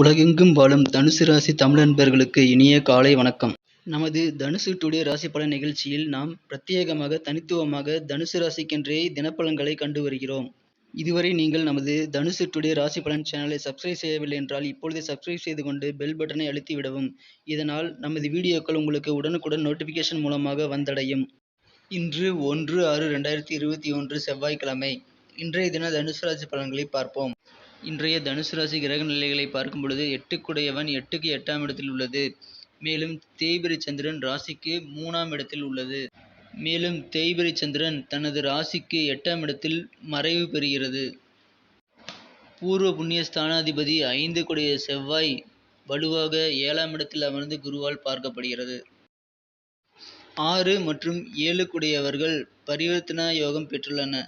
உலகெங்கும் வாழும் தனுசு ராசி தமிழ் நண்பர்களுக்கு இனிய காலை வணக்கம். நமது தனுசு டுடே ராசி பலன் நிகழ்ச்சியில் நாம் பிரத்யேகமாக தனித்துவமாக தனுசு ராசிக்கென்றே தினப்பலன்களை கண்டு வருகிறோம். இதுவரை நீங்கள் நமது தனுசு டுடே ராசி பலன் சேனலை சப்ஸ்கிரைப் செய்யவில்லை என்றால் இப்பொழுதே சப்ஸ்கிரைப் செய்து கொண்டு பெல் பட்டனை அழுத்தி விடவும். இதனால் நமது வீடியோக்கள் உங்களுக்கு உடனுக்குடன் நோட்டிஃபிகேஷன் மூலமாக வந்தடையும். இன்று ஒன்று ஆறு ரெண்டாயிரத்தி இருபத்தி ஒன்று செவ்வாய்க்கிழமை. இன்றைய தின தனுசு ராசி பலன்களை பார்ப்போம். இன்றைய தனுசு ராசி கிரக நிலைகளை பார்க்கும் பொழுது எட்டுக்குடையவன் எட்டுக்கு எட்டாம் இடத்தில் உள்ளது. மேலும் தேய்பிரி சந்திரன் ராசிக்கு மூணாம் இடத்தில் உள்ளது. மேலும் தேய்பிரி சந்திரன் தனது ராசிக்கு எட்டாம் இடத்தில் மறைவு பெறுகிறது. பூர்வ புண்ணிய ஸ்தானாதிபதி ஐந்து குடைய செவ்வாய் வலுவாக ஏழாம் இடத்தில் அமர்ந்து குருவால் பார்க்கப்படுகிறது. ஆறு மற்றும் ஏழு குடையவர்கள் பரிவர்த்தனா யோகம் பெற்றுள்ளன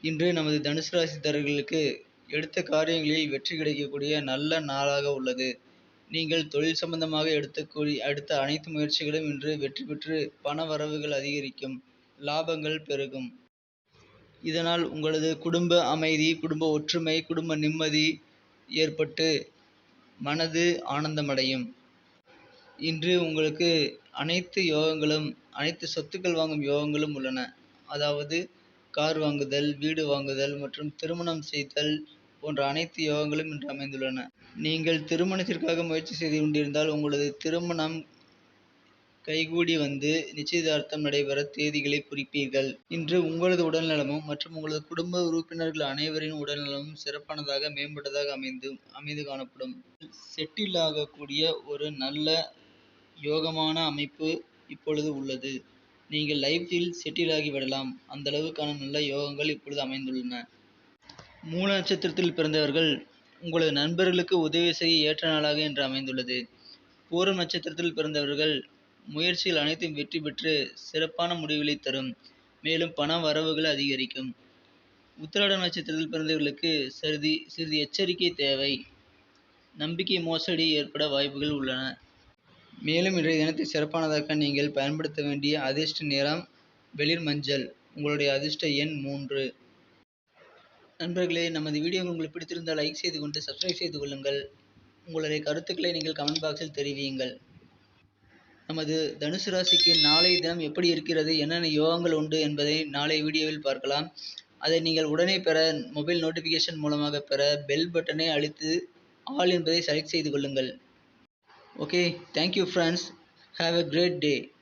இன்று நமது தனுசு ராசிதாரர்களுக்கு எடுத்த காரியங்களில் வெற்றி கிடைக்கக்கூடிய நல்ல நாளாக உள்ளது. நீங்கள் தொழில் சம்பந்தமாக எடுத்தக்கூடிய அடுத்த அனைத்து முயற்சிகளும் இன்று வெற்றி பெற்று பண வரவுகள் அதிகரிக்கும் லாபங்கள் பெருகும். இதனால் உங்களது குடும்ப அமைதி குடும்ப ஒற்றுமை குடும்ப நிம்மதி ஏற்பட்டு மனது ஆனந்தமடையும். இன்று உங்களுக்கு அனைத்து யோகங்களும் அனைத்து சொத்துக்கள் வாங்கும் யோகங்களும் உள்ளன. அதாவது கார் வாங்குதல் வீடு வாங்குதல் மற்றும் திருமணம் செய்தல் போன்ற அனைத்து யோகங்களும் இன்று அமைந்துள்ளன. நீங்கள் திருமணத்திற்காக முயற்சி செய்து கொண்டிருந்தால் உங்களது திருமணம் கைகூடி வந்து நிச்சயதார்த்தம் நடைபெற தேதிகளை குறிப்பீர்கள். இன்று உங்களது உடல்நலமும் மற்றும் உங்களது குடும்ப உறுப்பினர்கள் அனைவரின் உடல்நலமும் சிறப்பானதாக மேம்பட்டதாக அமைந்து அமைந்து காணப்படும். செட்டில் ஆகக்கூடிய ஒரு நல்ல யோகமான அமைப்பு இப்பொழுது உள்ளது. நீங்கள் லைஃப்பில் செட்டில் ஆகிவிடலாம் அந்த அளவுக்கான நல்ல யோகங்கள் இப்பொழுது அமைந்துள்ளன. மூல நட்சத்திரத்தில் பிறந்தவர்கள் உங்களது நண்பர்களுக்கு உதவி செய்ய ஏற்ற நாளாக இன்று அமைந்துள்ளது. பூரம் நட்சத்திரத்தில் பிறந்தவர்கள் முயற்சிகள் அனைத்தும் வெற்றி பெற்று சிறப்பான முடிவுகளை தரும். மேலும் பண வரவுகள் அதிகரிக்கும். உத்திராட நட்சத்திரத்தில் பிறந்தவர்களுக்கு சிறிது சிறிது எச்சரிக்கை தேவை. நம்பிக்கை மோசடி ஏற்பட வாய்ப்புகள் உள்ளன. மேலும் இன்றைய தினத்தை சிறப்பானதாக்க நீங்கள் பயன்படுத்த வேண்டிய அதிர்ஷ்ட நிறம் வெளிர் மஞ்சள் உங்களுடைய அதிர்ஷ்ட எண் மூன்று. நண்பர்களே நமது வீடியோ உங்களுக்கு பிடித்திருந்தால் லைக் செய்து கொண்டு சப்ஸ்கிரைப் செய்து கொள்ளுங்கள். உங்களுடைய கருத்துக்களை நீங்கள் கமெண்ட் பாக்ஸில் தெரிவியுங்கள். நமது தனுசு ராசிக்கு நாளைய தினம் எப்படி இருக்கிறது என்னென்ன யோகங்கள் உண்டு என்பதை நாளை வீடியோவில் பார்க்கலாம். அதை நீங்கள் உடனே பெற மொபைல் நோட்டிஃபிகேஷன் மூலமாக பெற பெல் பட்டனை அழுத்து ஆல் என்பதை செலக்ட் செய்து கொள்ளுங்கள். Okay, thank you friends. Have a great day.